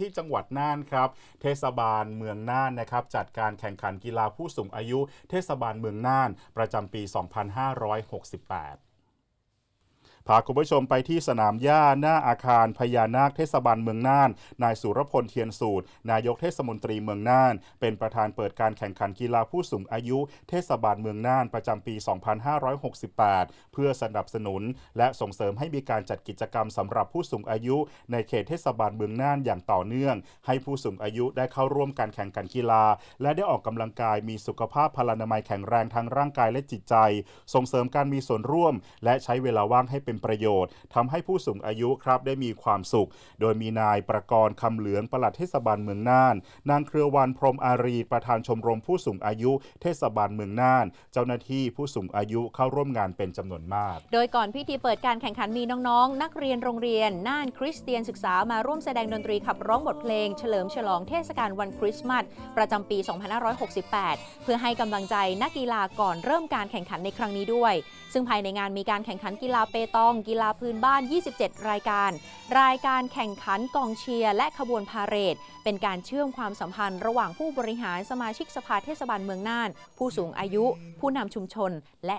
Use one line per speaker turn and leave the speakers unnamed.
ที่จังหวัดน่านครับ เทศบาลเมืองน่านนะครับ จัดการแข่งขันกีฬาผู้สูงอายุ เทศบาลเมืองน่าน ประจำปี 2568 พาคุณผู้ชมไปที่สนามหญ้าหน้าอาคารพญานาคเทศบาลเมืองน่าน นายสุรพลเทียนสูตร นายกเทศมนตรีเมืองน่าน เป็นประธานเปิดการแข่งขันกีฬาผู้สูงอายุเทศบาลเมืองน่านประจำปี 2568 เพื่อสนับสนุน และส่งเสริมให้มีการจัดกิจกรรมสำหรับผู้สูงอายุ ในเขตเทศบาลเมืองน่านอย่างต่อเนื่อง ให้ผู้สูงอายุได้เข้าร่วมการแข่งขันกีฬา และได้ออกกำลังกายมีสุขภาพพลานามัยแข็งแรงทั้งร่างกายและจิตใจ ส่งเสริมการมีส่วนร่วม และใช้เวลาว่างให้เป็นประโยชน์ทำให้ผู้สูงอายุครับได้มีความสุข โดยมีนายประกรณ์คำเหลืองปลัดเทศบาลเมืองน่าน นางเครือวันพรมอารี ประธานชมรมผู้สูงอายุเทศบาลเมืองน่าน เจ้าหน้าที่ผู้สูงอายุเข้าร่วมงานเป็นจำนวนมาก
โดยก่อนพิธีเปิดการแข่งขันมีน้องๆ นักเรียนโรงเรียน น่านคริสเตียนศึกษามาร่วมแสดงดนตรีขับร้องบทเพลง เฉลิมฉลองเทศกาลวันคริสต์มาสประจำปี 2568 เพื่อให้กำลังใจนักกีฬาก่อนเริ่มการแข่งขันในครั้งนี้ด้วย ซึ่งภายในงานมีการแข่งขันกีฬาเปตตองกีฬาพื้นบ้าน 27 รายการ รายการแข่งขันกองเชียร์และขบวนพาเหรด เป็นการเชื่อมความสัมพันธ์ระหว่างผู้บริหารสมาชิกสภาเทศบาลเมืองน่าน ผู้สูงอายุ ผู้นำชุมชน และ